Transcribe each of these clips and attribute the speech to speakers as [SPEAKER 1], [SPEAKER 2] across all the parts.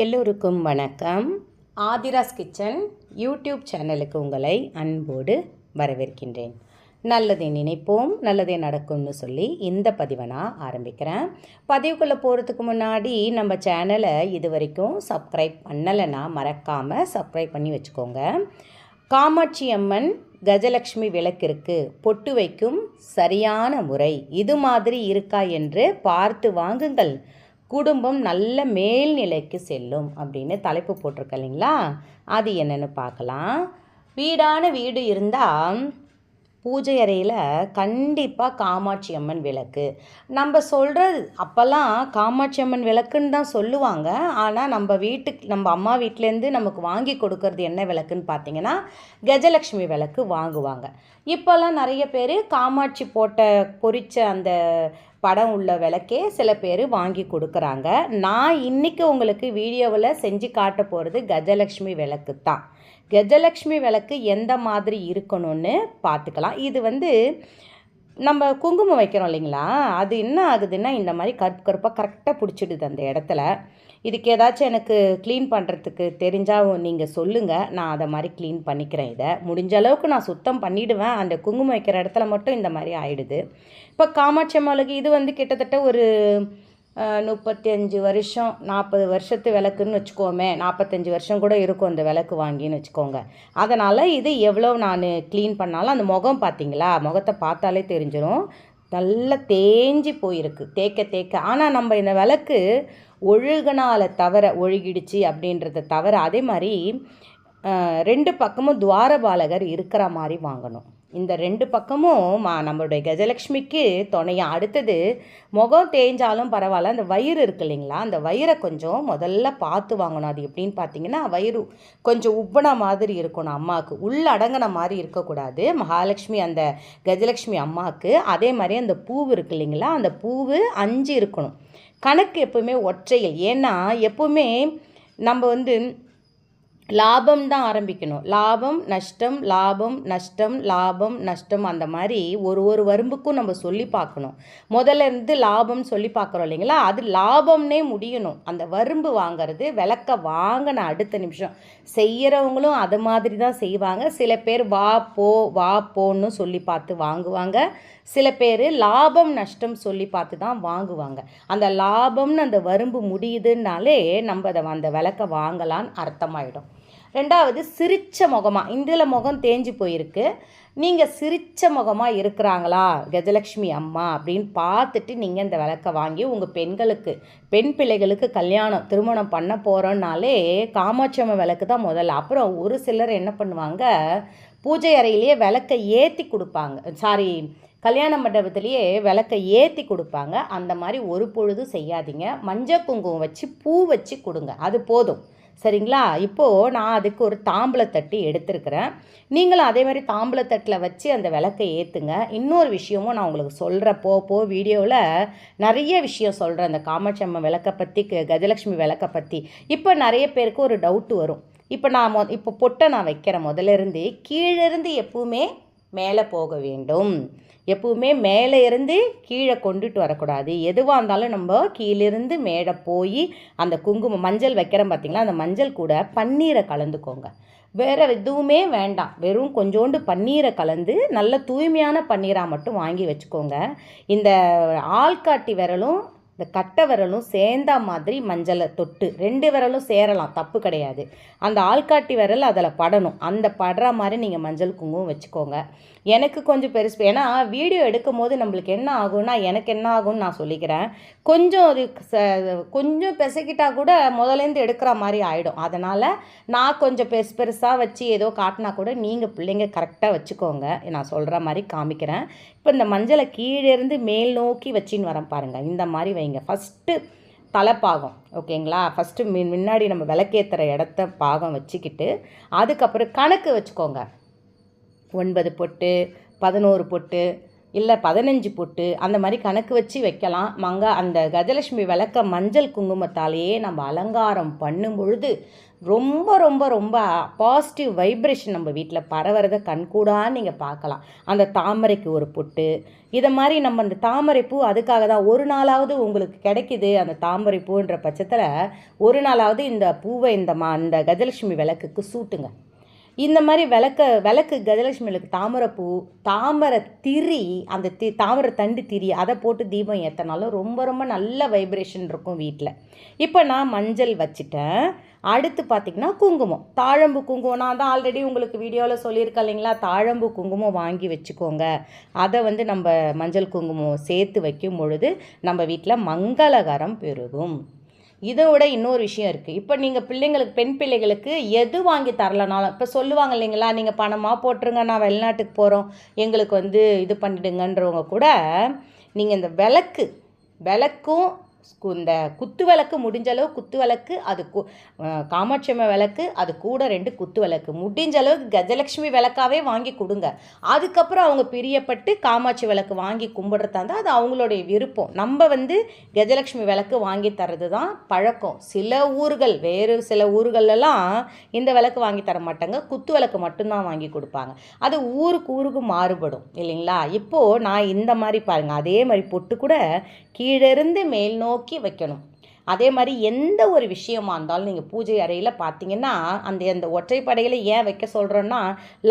[SPEAKER 1] எல்லோருக்கும் வணக்கம். Aadhira's kitchen YouTube சேனலுக்கு உங்களை அன்போடு வரவேற்கின்றேன். நல்லதை நினைப்போம் நல்லதே நடக்கும்னு சொல்லி இந்த பதிவை நான் ஆரம்பிக்கிறேன். பதிவுக்குள்ளே போகிறதுக்கு முன்னாடி நம்ம சேனலை இது வரைக்கும் சப்ஸ்கிரைப் பண்ணலைன்னா மறக்காமல் சப்ஸ்கிரைப் பண்ணி வச்சுக்கோங்க. காமாட்சி அம்மன் கஜலக்ஷ்மி விளக்கிற்கு பொட்டு வைக்கும் சரியான முறை இது மாதிரி இருக்கா என்று பார்த்து வாங்குங்கள். குடும்பம் நல்ல மேல்நிலைக்கு செல்லும் அப்படின்னு தலைப்பு போட்டிருக்க இல்லைங்களா? அது என்னென்னு பார்க்கலாம். வீடான வீடு இருந்தால் பூஜை அறையில் கண்டிப்பாக காமாட்சி அம்மன் விளக்கு. நம்ம சொல்கிறது அப்போல்லாம் காமாட்சி அம்மன் விளக்குன்னு தான் சொல்லுவாங்க. ஆனால் நம்ம வீட்டுக்கு நம்ம அம்மா வீட்டிலேருந்து நமக்கு வாங்கி கொடுக்கறது என்ன விளக்குன்னு பார்த்தீங்கன்னா கஜலக்ஷ்மி விளக்கு வாங்குவாங்க. இப்போல்லாம் நிறைய பேர் காமாட்சி போட்ட பொறிச்ச அந்த படம் உள்ள விளக்கே சில பேர் வாங்கி கொடுக்குறாங்க. நான் இன்றைக்கி உங்களுக்கு வீடியோவில் செஞ்சு காட்ட போகிறது கஜலக்ஷ்மி விளக்கு தான். கஜலக்ஷ்மி விளக்கு எந்த மாதிரி இருக்கணும்னு பார்த்துக்கலாம் இது வந்து நம்ம குங்குமம் வைக்கிறோம் இல்லைங்களா? அது என்ன ஆகுதுன்னா இந்த மாதிரி கருப்பு கருப்பாக கரெக்டாக பிடிச்சிடுது அந்த இடத்துல. இதுக்கு ஏதாச்சும் எனக்கு க்ளீன் பண்ணுறதுக்கு தெரிஞ்சால் நீங்கள் சொல்லுங்கள் நான் அதை மாதிரி க்ளீன் பண்ணிக்கிறேன் இதை. முடிஞ்ச அளவுக்கு நான் சுத்தம் பண்ணிவிடுவேன் அந்த குங்குமம் வைக்கிற இடத்துல மட்டும் இந்த மாதிரி ஆயிடுது. இப்போ காமாட்சி அம்மாளுக்கு இது வந்து கிட்டத்தட்ட ஒரு முப்பத்தி அஞ்சு வருஷம் நாற்பது வருஷத்து விளக்குன்னு வச்சுக்கோமே. நாற்பத்தஞ்சு வருஷம் கூட இருக்கும் அந்த விளக்கு வாங்கின்னு வச்சுக்கோங்க. அதனால் இது எவ்வளோ நான் க்ளீன் பண்ணாலும் அந்த முகம் பார்த்தீங்களா முகத்தை பார்த்தாலே தெரிஞ்சிடும் நல்லா தேஞ்சி போயிருக்கு. தேக்க தேக்க. ஆனால் நம்ம இந்த விளக்கு ஒழுகனால் தவிர ஒழுகிடுச்சு அப்படின்றத தவிர அதே மாதிரி ரெண்டு பக்கமும் துவாரபாலகர் இருக்கிற மாதிரி வாங்கணும். இந்த ரெண்டு பக்கமும் மா நம்மளுடைய கஜலக்ஷ்மிக்கு துணையாக அடுத்தது முகம் தேய்ஞ்சாலும் பரவாயில்ல. அந்த வயிறு இருக்கு இல்லைங்களா? அந்த வயிறை கொஞ்சம் முதல்ல பார்த்து வாங்கணும். அது எப்படின்னு பார்த்தீங்கன்னா வயிறு கொஞ்சம் உப்பன மாதிரி இருக்கணும் அம்மாவுக்கு. உள்ள அடங்கின மாதிரி இருக்கக்கூடாது. மகாலட்சுமி அந்த கஜலக்ஷ்மி அம்மாவுக்கு. அதே மாதிரி அந்த பூவு இருக்கு இல்லைங்களா? அந்த பூவு அஞ்சு இருக்கணும். கணக்கு எப்பவுமே ஒற்றையில். ஏன்னா எப்போவுமே நம்ம வந்து லாபம் தான் ஆரம்பிக்கணும். லாபம் நஷ்டம் லாபம் நஷ்டம் லாபம் நஷ்டம் அந்த மாதிரி ஒரு ஒரு வரம்புக்கும் நம்ம சொல்லி பார்க்கணும். முதல்ல இருந்து லாபம் சொல்லி பார்க்குறோம் இல்லைங்களா? அது லாபம்னே முடியணும். அந்த வரம்பு வாங்கிறது விளக்க வாங்கின அடுத்த நிமிஷம். செய்கிறவங்களும் அது மாதிரி தான் செய்வாங்க. சில பேர் வா போ வா போன்னு சொல்லி பார்த்து வாங்குவாங்க. சில பேர் லாபம் நஷ்டம் சொல்லி பார்த்து தான் வாங்குவாங்க. அந்த லாபம்னு அந்த வரம்பு முடியுதுன்னாலே நம்ம அதை அந்த விளக்க வாங்கலான்னு அர்த்தமாயிடும். ரெண்டாவது சிரிச்ச முகமாக இந்தியில் முகம் தேஞ்சு போயிருக்கு. நீங்கள் சிரித்த முகமாக இருக்கிறாங்களா? கஜலக்ஷ்மி அம்மா அப்படின்னு பார்த்துட்டு நீங்கள் இந்த விளக்க வாங்கி உங்கள் பெண்களுக்கு பெண் பிள்ளைகளுக்கு கல்யாணம் திருமணம் பண்ண போகிறோன்னாலே காமாட்சி அம்மா விளக்கு தான் முதல்ல. அப்புறம் ஒரு சிலர் என்ன பண்ணுவாங்க? பூஜை அறையிலேயே விளக்கை ஏற்றி கொடுப்பாங்க. சாரி கல்யாண மண்டபத்திலேயே விளக்கை ஏற்றி கொடுப்பாங்க. அந்த மாதிரி ஒரு பொழுதும் செய்யாதீங்க. மஞ்சள் குங்குமம் வச்சு பூ வச்சு கொடுங்க. அது போதும். சரிங்களா? இப்போது நான் அதுக்கு ஒரு தாம்பளத்தட்டு எடுத்திருக்கிறேன். நீங்களும் அதே மாதிரி தாம்பளத்தட்டில் வச்சு அந்த விளக்கை ஏற்றுங்க இன்னொரு விஷயமும் நான் உங்களுக்கு சொல்கிறேன் போ போ வீடியோவில் நிறைய விஷயம் சொல்கிறேன் அந்த காமாட்சி விளக்கை பற்றி கஜலக்ஷ்மி விளக்கை பற்றி இப்போ நிறைய பேருக்கு ஒரு டவுட்டு வரும். இப்போ நான் மொ இப்போ பொட்டை நான் வைக்கிறேன் முதல்ல இருந்து கீழிருந்து எப்பவுமே மேலே போக வேண்டும். எப்பவுமே மேலே இருந்து கீழே கொண்டுட்டு வரக்கூடாது. எதுவாக இருந்தாலும் நம்ம கீழிருந்து மேலே போய் அந்த குங்குமம் மஞ்சள் வைக்கிறோம் பார்த்திங்களா அந்த மஞ்சள் கூட பன்னீரை கலந்துக்கோங்க. வேறு எதுவுமே வேண்டாம். வெறும் கொஞ்சோண்டு பன்னீரை கலந்து நல்ல தூய்மையான பன்னீராக மட்டும் வாங்கி வச்சுக்கோங்க. இந்த ஆள்காட்டி விரலும் இந்த கட்டை விரலும் சேர்ந்தா மாதிரி மஞ்சளை தொட்டு ரெண்டு விரலும் சேரலாம் தப்பு கிடையாது. அந்த ஆள்காட்டி விரல் அதில் படணும். அந்த படுற மாதிரி நீங்கள் மஞ்சள் குங்குமம் வச்சுக்கோங்க. எனக்கு கொஞ்சம் பெருசு ஏன்னா வீடியோ எடுக்கும் போது நம்மளுக்கு என்ன ஆகும்னா எனக்கு என்ன ஆகும்னு நான் சொல்லிக்கிறேன். கொஞ்சம் அது கொஞ்சம் பெசக்கிட்டா கூட முதலேருந்து எடுக்கிற மாதிரி ஆகிடும் அதனால் நான் கொஞ்சம் பெருசு பெருசாக வச்சு ஏதோ காட்டினா கூட நீங்கள் பிள்ளைங்க கரெக்டாக வச்சுக்கோங்க. நான் சொல்கிற மாதிரி காமிக்கிறேன். இப்போ இந்த மஞ்சளை கீழே இருந்து மேல் நோக்கி வச்சின்னு வரேன் பாருங்கள் இந்த மாதிரி வைங்க. ஃபஸ்ட்டு தலைப்பாகம் ஓகேங்களா? ஃபஸ்ட்டு முன்னாடி நம்ம விளக்கேற்றுற இடத்த பாகம் வச்சுக்கிட்டு அதுக்கப்புறம் கணக்கு வச்சுக்கோங்க. ஒன்பது பொட்டு பதினோரு பொட்டு இல்லை பதினஞ்சு பொட்டு அந்த மாதிரி கணக்கு வச்சு வைக்கலாம். மங்கா அந்த கஜலட்சுமி விளக்க மஞ்சள் குங்குமத்தாலேயே நம்ம அலங்காரம் பண்ணும் பொழுது ரொம்ப ரொம்ப ரொம்ப பாசிட்டிவ் வைப்ரேஷன் நம்ம வீட்டில் பரவுறத கண்கூடான்னு நீங்கள் பார்க்கலாம். அந்த தாமரைக்கு ஒரு பொட்டு. இதை மாதிரி நம்ம அந்த தாமரை பூ அதுக்காக தான் ஒரு நாளாவது உங்களுக்கு கிடைக்குது அந்த தாமரை பூன்ற பட்சத்தில் ஒரு நாளாவது இந்த பூவை இந்த மா அந்த கஜலட்சுமி விளக்குக்கு சூட்டுங்க. இந்த மாதிரி விளக்க விளக்கு கஜலட்சுமிகளுக்கு தாமரைப்பூ தாமரை திரி அந்த தி தாமரை தண்டு திரி அதை போட்டு தீபம் ஏற்றினாலும் ரொம்ப ரொம்ப நல்ல வைப்ரேஷன் இருக்கும் வீட்டில் இப்போ நான் மஞ்சள் வச்சுட்டேன். அடுத்து பார்த்திங்கன்னா குங்குமம். தாழம்பு குங்குமம். நான் தான் ஆல்ரெடி உங்களுக்கு வீடியோவில் சொல்லியிருக்கேன் இல்லைங்களா? தாழம்பு குங்குமம் வாங்கி வச்சுக்கோங்க. அதை வந்து நம்ம மஞ்சள் குங்குமம் சேர்த்து வைக்கும் பொழுது நம்ம வீட்டில் மங்களகரம் பெருகும். இதை விட இன்னொரு விஷயம் இருக்குது இப்போ நீங்கள் பிள்ளைங்களுக்கு பெண் பிள்ளைகளுக்கு எது வாங்கி தரலனாலும் இப்போ சொல்லுவாங்க இல்லைங்களா நீங்கள் பணமாக போட்டுருங்க நான் வெளிநாட்டுக்கு போகிறோம் எங்களுக்கு வந்து இது பண்ணிடுங்கன்றவங்க கூட நீங்கள் இந்த விளக்கு விளக்கும் இந்த குத்து விளக்கு முடிஞ்சளவு குத்து விளக்கு அது கு காமாட்சி விளக்கு அது கூட ரெண்டு குத்து விளக்கு முடிஞ்ச அளவுக்கு கஜலட்சுமி விளக்காவே வாங்கி கொடுங்க. அதுக்கப்புறம் அவங்க பிரியப்பட்டு காமாட்சி விளக்கு வாங்கி கும்பிட்றதா இருந்தால் அது அவங்களுடைய விருப்பம். நம்ம வந்து கஜலட்சுமி விளக்கு வாங்கி தர்றது தான் பழக்கம். சில ஊர்கள் வேறு சில ஊர்களெல்லாம் இந்த விளக்கு வாங்கி தர மாட்டாங்க. குத்து விளக்கு மட்டும்தான் வாங்கி கொடுப்பாங்க. அது ஊருக்கு ஊருக்கு மாறுபடும் இல்லைங்களா? இப்போது நான் இந்த மாதிரி பாருங்கள் அதே மாதிரி பொட்டு கூட கீழிருந்து மேல் நோக்கி வைக்கணும். அதே மாதிரி எந்த ஒரு விஷயமா இருந்தாலும் நீங்கள் பூஜை அறையில் பார்த்தீங்கன்னா அந்த அந்த ஒற்றைப்படையில் ஏன் வைக்க சொல்கிறோன்னா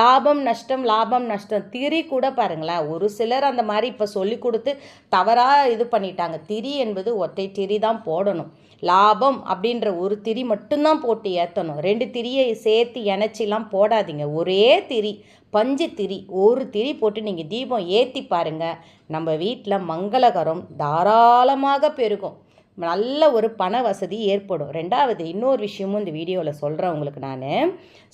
[SPEAKER 1] லாபம் நஷ்டம் லாபம் நஷ்டம் திரி கூட பாருங்களேன். ஒரு சிலர் அந்த மாதிரி இப்போ சொல்லி கொடுத்து தவறாக இது பண்ணிட்டாங்க. திரி என்பது ஒற்றை திரி தான் போடணும். லாபம் அப்படின்ற ஒரு திரி மட்டும்தான் போட்டு ஏற்றணும் ரெண்டு திரியை சேர்த்து இணைச்சிலாம் போடாதீங்க. ஒரே திரி பஞ்சு திரி ஒரு திரி போட்டு நீங்கள் தீபம் ஏற்றி பாருங்கள் நம்ம வீட்டில் மங்களகரம் தாராளமாக பெருகும். நல்ல ஒரு பண வசதி ஏற்படும். ரெண்டாவது இன்னொரு விஷயமும் இந்த வீடியோவில் சொல்கிறேன் உங்களுக்கு நான்.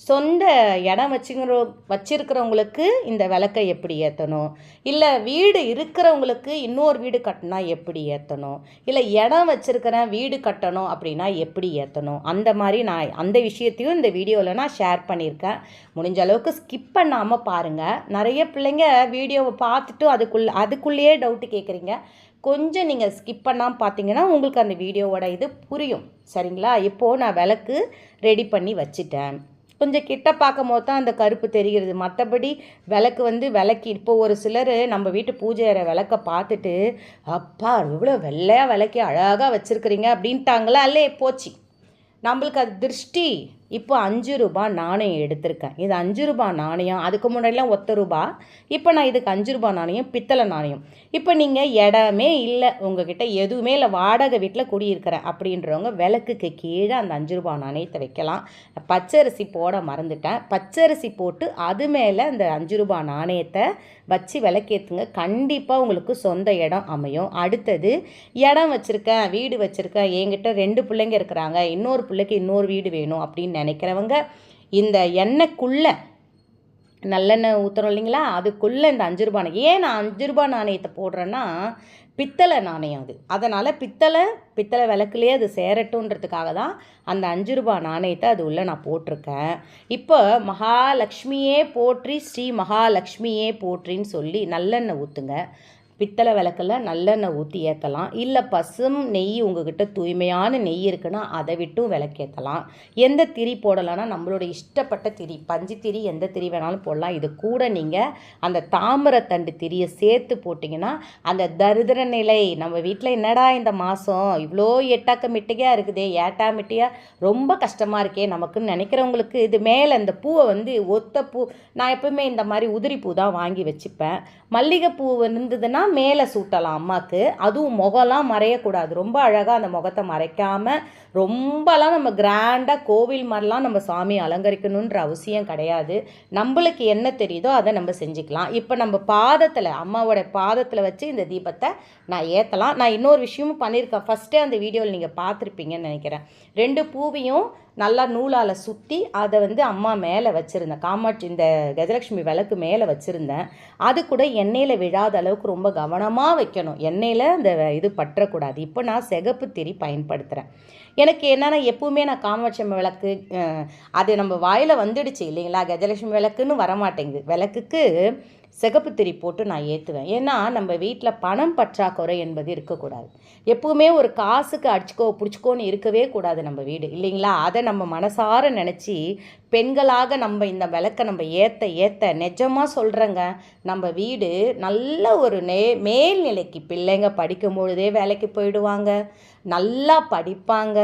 [SPEAKER 1] சொந்த இடம் வச்சுங்கிற வச்சிருக்கிறவங்களுக்கு இந்த விளக்கை எப்படி ஏற்றணும் இல்லை வீடு இருக்கிறவங்களுக்கு இன்னொரு வீடு கட்டினா எப்படி ஏற்றணும் இல்லை இடம் வச்சிருக்கிறேன் வீடு கட்டணும் அப்படின்னா எப்படி ஏற்றணும் அந்த மாதிரி நான் அந்த விஷயத்தையும் இந்த வீடியோவில் நான் ஷேர் பண்ணியிருக்கேன். முடிஞ்ச அளவுக்கு ஸ்கிப் பண்ணாமல் பாருங்கள் நிறைய பிள்ளைங்க வீடியோவை பார்த்துட்டு அதுக்குள்ளே அதுக்குள்ளேயே டவுட்டு கேட்குறீங்க கொஞ்சம் நீங்கள் ஸ்கிப் பண்ணாமல் பார்த்தீங்கன்னா உங்களுக்கு அந்த வீடியோவோட இது புரியும். சரிங்களா? இப்போது நான் விளக்கு ரெடி பண்ணி வச்சுட்டேன். கொஞ்சம் கிட்ட பார்க்கும் போது தான் அந்த கருப்பு தெரிகிறது. மற்றபடி விளக்கு வந்து விளக்கி. இப்போ ஒரு சிலர் நம்ம வீட்டு பூஜை அறை விளக்க பார்த்துட்டு அப்பா இவ்வளோ வெள்ளையாக விளக்கி அழகாக வச்சுருக்கிறீங்க அப்படின்ட்டாங்களா? அல்லே போச்சு. நம்மளுக்கு அது திருஷ்டி. இப்போ அஞ்சு ரூபாய் நாணயம் எடுத்திருக்கேன். இது அஞ்சு ரூபாய் நாணயம் அதுக்கு முன்னாடிலாம் ஒத்த ரூபா இப்போ நான் இதுக்கு அஞ்சு ரூபாய் நாணயம் பித்தளை நாணயம். இப்போ நீங்கள் இடமே இல்லை உங்ககிட்ட எதுவுமே இல்லை வாடகை வீட்டில் குடியிருக்கிறேன் அப்படின்றவங்க விளக்குக்கு கீழே அந்த அஞ்சு ரூபாய் நாணயத்தை வைக்கலாம். பச்சரிசி போட மறந்துட்டேன். பச்சரிசி போட்டு அது மேலே அந்த அஞ்சு ரூபாய் நாணயத்தை வச்சு விளக்கேற்றுங்க கண்டிப்பாக உங்களுக்கு சொந்த இடம் அமையும். அடுத்தது இடம் வச்சுருக்கேன் வீடு வச்சுருக்கேன். என்கிட்ட ரெண்டு பிள்ளைங்க இருக்கிறாங்க. இன்னொரு பிள்ளைக்கு இன்னொரு வீடு வேணும் அப்படின்னு நினைக்கிறவங்க இந்த எண்ணெய்க்குள்ளே நல்லெண்ணெய் ஊற்றுறோம் இல்லைங்களா? அதுக்குள்ளே இந்த அஞ்சு ரூபா நாணயம். ஏன் நான் அஞ்சு ரூபா நாணயத்தை போடுறேன்னா பித்தளை நாணயம் அது. அதனால் பித்தளை பித்தளை விளக்குலேயே அது சேரட்டுன்றதுக்காக தான் அந்த அஞ்சு ரூபா நாணயத்தை அது உள்ளே நான் போட்டிருக்கேன். இப்போ மகாலட்சுமியே போற்றி ஸ்ரீ மகாலட்சுமியே போற்றின்னு சொல்லி நல்லெண்ணெய் ஊற்றுங்க பித்தளை விளக்கில் நல்லெண்ணெய் ஊற்றி ஏற்றலாம் இல்லை பசும் நெய் உங்ககிட்ட தூய்மையான நெய் இருக்குன்னா அதை விட்டும் விளக்கேற்றலாம் எந்த திரி போடலாம்னா நம்மளோட இஷ்டப்பட்ட திரி பஞ்சு திரி எந்த திரி வேணாலும் போடலாம். இது கூட நீங்கள் அந்த தாமரத்தண்டு திரியை சேர்த்து போட்டிங்கன்னா அந்த தரிதிர நிலை நம்ம வீட்டில் என்னடா இந்த மாதம் இவ்வளோ எட்டாக்க மிட்டையாக இருக்குதே ஏட்டா மிட்டையாக ரொம்ப கஷ்டமாக இருக்கே நமக்குன்னு நினைக்கிறவங்களுக்கு இது மேலே இந்த பூவை வந்து ஒத்த பூ நான் எப்பவுமே இந்த மாதிரி உதிரி பூ தான் வாங்கி வச்சுப்பேன். மல்லிகைப்பூ இருந்ததுன்னா மேலே சூட்டலாம் அம்மாவுக்கு அதுவும் முகம்லாம் மறையக்கூடாது. ரொம்ப அழகாக அந்த முகத்தை மறைக்காமல் ரொம்பலாம் நம்ம கிராண்டாக கோவில் மாதிரிலாம் நம்ம சாமி அலங்கரிக்கணுன்ற அவசியம் கிடையாது. நம்மளுக்கு என்ன தெரியுதோ அதை நம்ம செஞ்சுக்கலாம். இப்போ நம்ம பாதத்தில் அம்மாவோட பாதத்தில் வச்சு இந்த தீபத்தை நான் ஏற்றலாம் நான் இன்னொரு விஷயமும் பண்ணியிருக்கேன். ஃபஸ்ட்டே அந்த வீடியோவில் நீங்கள் பார்த்துருப்பீங்கன்னு நினைக்கிறேன். ரெண்டு பூவையும் நல்லா நூலால் சுற்றி அதை வந்து அம்மா மேலே வச்சுருந்தேன். காமாட்சி இந்த கஜலட்சுமி விளக்கு மேலே வச்சுருந்தேன். அது கூட எண்ணெயில் விழாத அளவுக்கு ரொம்ப கவனமாக வைக்கணும். எண்ணெயில் அந்த இது பற்றக்கூடாது. இப்போ நான் சிகப்பு திரி பயன்படுத்துகிறேன் எனக்கு என்னென்னா எப்பவுமே நான் காமாட்சி விளக்கு அது நம்ம வாயில் வந்துடுச்சு இல்லைங்களா? கஜலட்சுமி விளக்குன்னு வரமாட்டேங்குது. விளக்குக்கு சிகப்பு திரி போட்டு நான் ஏற்றுவேன் ஏன்னா நம்ம வீட்டில் பணம் பற்றாக்குறை என்பது இருக்கக்கூடாது. எப்பவுமே ஒரு காசுக்கு அடிச்சுக்கோ பிடிச்சிக்கோன்னு இருக்கவே கூடாது நம்ம வீடு இல்லைங்களா? அதை நம்ம மனசார நினச்சி பெண்களாக நம்ம இந்த விளக்கை நம்ம ஏற்ற ஏற்ற நிஜமாக சொல்கிறேங்க நம்ம வீடு நல்ல ஒரு நே மேல்நிலைக்கு பிள்ளைங்க படிக்கும் பொழுதே வேலைக்கு போயிடுவாங்க. நல்லா படிப்பாங்க.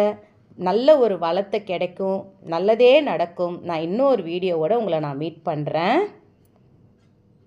[SPEAKER 1] நல்ல ஒரு வளத்தை கிடைக்கும். நல்லதே நடக்கும். நான் இன்னொரு வீடியோவோடு உங்களை நான் மீட் பண்ணுறேன்